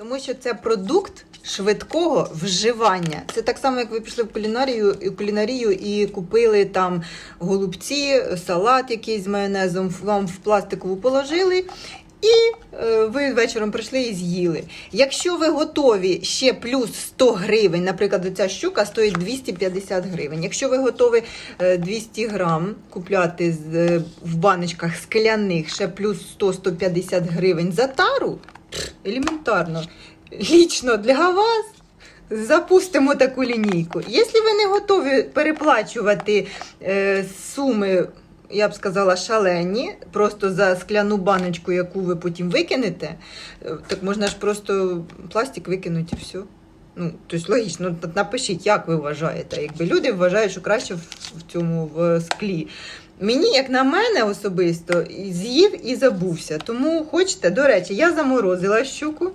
Тому що це продукт швидкого вживання. Це так само, як ви пішли в кулінарію, кулінарію і купили там голубці, салат якийсь з майонезом, вам в пластикову положили. І е, ви вечором прийшли і з'їли. Якщо ви готові ще плюс 100 гривень, наприклад, ця щука стоїть 250 гривень. Якщо ви готові е, 200 грам купляти е, в баночках скляних ще плюс 100-150 гривень за тару, елементарно. Лічно для вас запустимо таку лінійку. Якщо ви не готові переплачувати е, суми, я б сказала, шалені, просто за скляну баночку, яку ви потім викинете, е, так можна ж просто пластик викинути і все. Ну, тобто логічно, напишіть, як ви вважаєте. Якби люди вважають, що краще в, цьому в склі. Мені, як на мене особисто, з'їв і забувся. Тому хочете, до речі, я заморозила щуку,